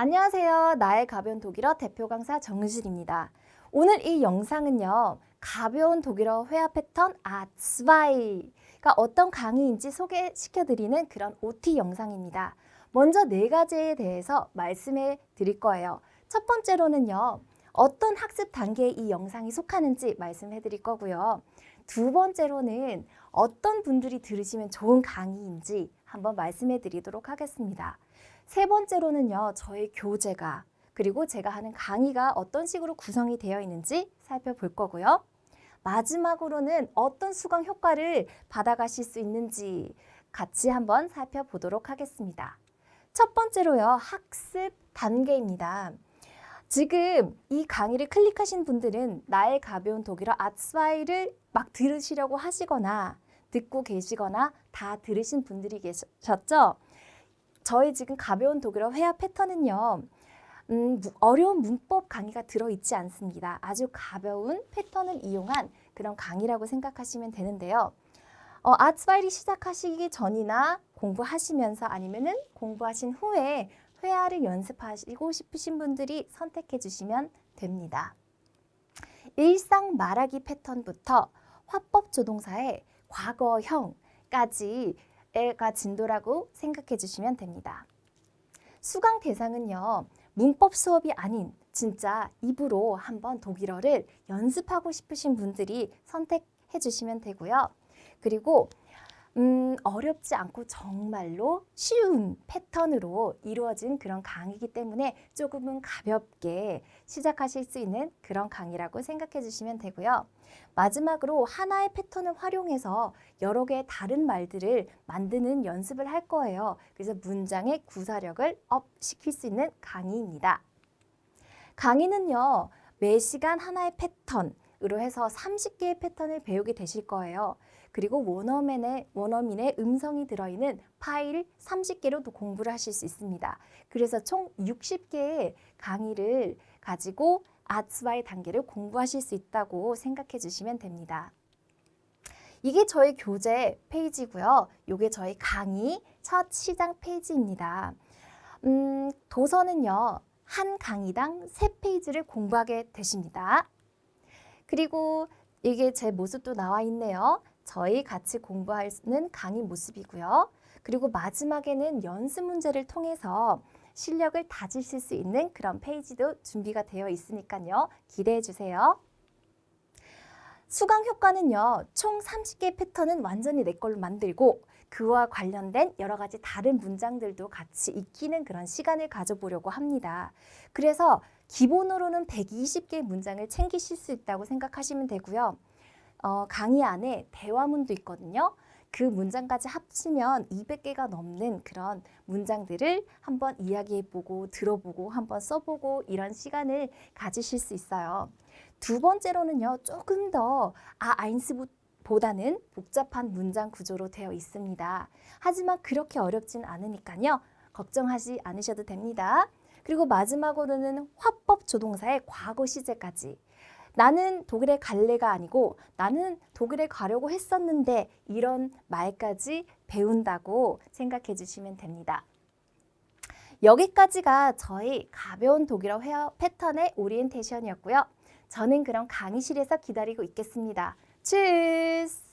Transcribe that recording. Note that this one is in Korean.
안녕하세요. 나의 가벼운 독일어 대표 강사 정실입니다. 오늘 이 영상은요. 가벼운 독일어 회화 패턴 아2가 어떤 강의인지 소개시켜 드리는 그런 OT 영상입니다. 먼저 네 가지에 대해서 말씀해 드릴 거예요. 첫 번째로는요. 어떤 학습 단계에 이 영상이 속하는지 말씀해 드릴 거고요. 두 번째로는 어떤 분들이 들으시면 좋은 강의인지 한번 말씀해 드리도록 하겠습니다. 세 번째로는요, 저의 교재가 그리고 제가 하는 강의가 어떤 식으로 구성이 되어 있는지 살펴볼 거고요. 마지막으로는 어떤 수강 효과를 받아가실 수 있는지 같이 한번 살펴보도록 하겠습니다. 첫 번째로요, 학습 단계입니다. 지금 이 강의를 클릭하신 분들은 나의 가벼운 독일어 아츠바이를 막 들으시려고 하시거나 듣고 계시거나 다 들으신 분들이 계셨죠? 저희 지금 가벼운 독일어 회화 패턴은요. 음, 무- 어려운 문법 강의가 들어있지 않습니다. 아주 가벼운 패턴을 이용한 그런 강의라고 생각하시면 되는데요. 어, 아츠바이를 시작하시기 전이나 공부하시면서 아니면은 공부하신 후에 회화를 연습하시고 싶으신 분들이 선택해 주시면 됩니다. 일상 말하기 패턴부터 화법 조동사의 과거형까지 가 진도라고 생각해 주시면 됩니다. 수강 대상은요, 문법 수업이 아닌 진짜 입으로 한번 독일어를 연습하고 싶으신 분들이 선택해 주시면 되고요. 그리고 음, 어렵지 않고 정말로 쉬운 패턴으로 이루어진 그런 강의이기 때문에 조금은 가볍게 시작하실 수 있는 그런 강의라고 생각해 주시면 되고요. 마지막으로 하나의 패턴을 활용해서 여러 개의 다른 말들을 만드는 연습을 할 거예요. 그래서 문장의 구사력을 업 시킬 수 있는 강의입니다. 강의는요, 매 시간 하나의 패턴 으로 해서 30개의 패턴을 배우게 되실 거예요. 그리고 원어민의, 원어민의 음성이 들어있는 파일 30개로도 공부를 하실 수 있습니다. 그래서 총 60개의 강의를 가지고 아츠바이 단계를 공부하실 수 있다고 생각해 주시면 됩니다. 이게 저희 교재 페이지고요. 이게 저희 강의 첫 시장 페이지입니다. 음, 도서는요. 한 강의당 세 페이지를 공부하게 되십니다. 그리고 이게 제 모습도 나와 있네요. 저희 같이 공부하는 강의 모습이고요. 그리고 마지막에는 연습 문제를 통해서 실력을 다지실 수 있는 그런 페이지도 준비가 되어 있으니까요. 기대해 주세요. 수강 효과는요. 총 30개 패턴은 완전히 내 걸로 만들고 그와 관련된 여러 가지 다른 문장들도 같이 익히는 그런 시간을 가져보려고 합니다. 그래서 기본으로는 120개의 문장을 챙기실 수 있다고 생각하시면 되고요. 어, 강의 안에 대화문도 있거든요. 그 문장까지 합치면 200개가 넘는 그런 문장들을 한번 이야기해보고 들어보고 한번 써보고 이런 시간을 가지실 수 있어요. 두 번째로는요, 조금 더 아, 아인스보다는 복잡한 문장 구조로 되어 있습니다. 하지만 그렇게 어렵진 않으니까요. 걱정하지 않으셔도 됩니다. 그리고 마지막으로는 화법 조동사의 과거 시제까지 나는 독일에 갈래가 아니고 나는 독일에 가려고 했었는데 이런 말까지 배운다고 생각해 주시면 됩니다. 여기까지가 저희 가벼운 독일어 회화 패턴의 오리엔테이션이었고요. 저는 그럼 강의실에서 기다리고 있겠습니다. 츄스!